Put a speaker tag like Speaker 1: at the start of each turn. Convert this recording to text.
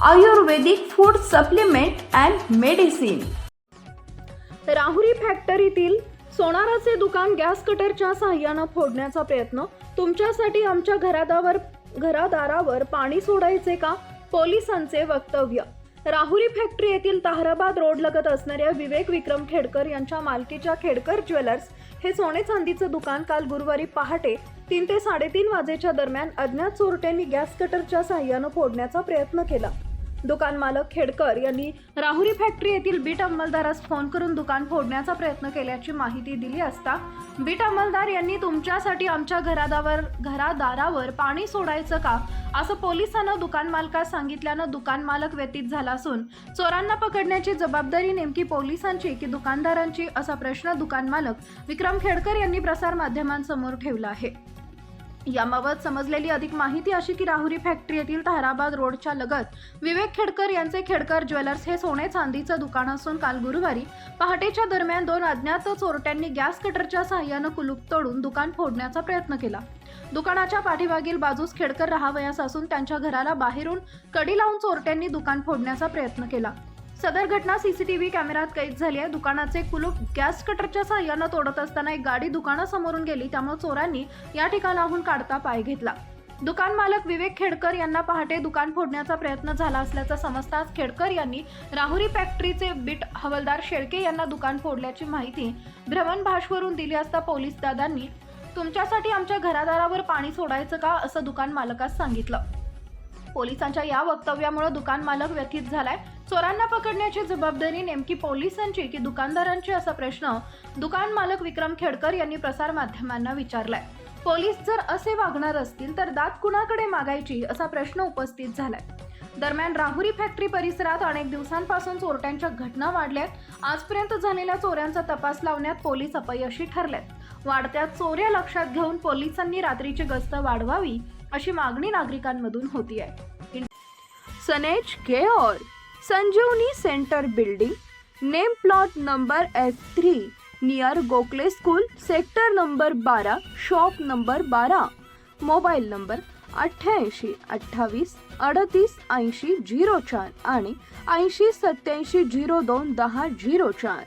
Speaker 1: Ayurvedic food supplement and medicine
Speaker 2: Rahuri फॅक्टरीतील सोनाराचे दुकान gas कटरच्या साह्यानं फोडण्याचा प्रयत्न? तुमच्यासाठी आमच्या घरादावर घरादारावर पाणी सोडायचे का? पोलिसांचे वक्तव्य राहुरी फॅक्टरी येथील ताहराबाद रोड लगत असणाऱ्या विवेक विक्रम खेडकर यांच्या मालकीच्या खेडकर ज्वेलर्स हे सोने चांदीचं दुकान काल गुरुवारी पहाटे तीन ते साडेतीन वाजेच्या दरम्यान अज्ञात चोरट्यांनी गॅस कटरच्या साह्यानं फोडण्याचा प्रयत्न केला. दुकान मालक खेडकर यांनी राहुरी फॅक्टरी येथील बीट अंमलदारास फोन करून दुकान फोडण्याचा प्रयत्न केल्याची माहिती दिली असता बीट अंमलदार यांनी तुमच्यासाठी आमच्या घरादावर घरादारावर पाणी सोडायचं का? असं पोलिसांना दुकान मालकास सांगितल्यानं दुकान मालक व्यतीत झाला असून चोरांना पकडण्याची जबाबदारी नेमकी पोलिसांची की दुकानदारांची असा प्रश्न दुकान मालक विक्रम खेडकर यांनी प्रसारमाध्यमांसमोर ठेवला आहे. याबाबत समजलेली अधिक माहिती अशी की राहुरी फॅक्टरी येथील ताहराबाद रोडच्या लगत विवेक खेडकर यांचे खेडकर ज्वेलर्स हे सोने चांदीचं दुकान असून काल गुरुवारी पहाटेच्या दरम्यान दोन अज्ञात चोरट्यांनी गॅस कटरच्या सहाय्यानं कुलूप तोडून दुकान फोडण्याचा प्रयत्न केला. दुकानाच्या पाठीमागील बाजूस खेडकर राहावयास असून त्यांच्या घराला बाहेरून कडी लावून चोरट्यांनी दुकान फोडण्याचा प्रयत्न केला. सदर घटना सीसीटीव्ही कॅमेऱ्यात कैद झाली आहे. दुकानाचे कुलूप गॅस कटरच्या साह्यानं तोडत असताना एक गाडी दुकानासमोरून गेली त्यामुळे चोरांनी या ठिकाणाहून काढता पाय घेतला. दुकान मालक विवेक खेडकर यांना पहाटे दुकान फोडण्याचा प्रयत्न झाला असल्याचं समजताच खेडकर यांनी राहुरी फॅक्टरीचे बीट हवलदार शेळके यांना दुकान फोडल्याची माहिती भ्रमण भाषवरून दिली असता पोलीस दादांनी तुमच्यासाठी आमच्या घरादारावर पाणी सोडायचं का? असं दुकान मालकास सांगितलं. पोलिसांच्या या वक्तव्यामुळे दुकान मालक व्यथित झालाय. चोरांना पकडण्याची जबाबदारी नेमकी पोलिसांची की दुकानदारांची असा प्रश्न दुकान मालक विक्रम खेडकर यांनी प्रसारमाध्यमांना विचारलाय. पोलीस जर असे वागणार असतील तर दात कुणाकडे मागायची असा प्रश्न उपस्थित झालाय. दरम्यान राहुरी फॅक्टरी परिसरात अनेक दिवसांपासून चोरट्यांच्या घटना वाढल्यात. आजपर्यंत झालेल्या चोऱ्यांचा तपास लावण्यात पोलीस अपयशी ठरलेत. वाढत्या चोऱ्या लक्षात घेऊन पोलिसांनी रात्रीची गस्त वाढवावी अशी मागणी नागरिकांमधून होती आहे सनेज केओर Sanjeevani centre building name plot number F three near Gokhale school sector number बारा शॉप नंबर बारा मोबाईल नंबर अठ्ठ्याऐंशी अठ्ठावीस अडतीस ऐंशी झिरो चार आणि ऐंशी सत्याऐंशी झिरो दोन दहा झिरो चार.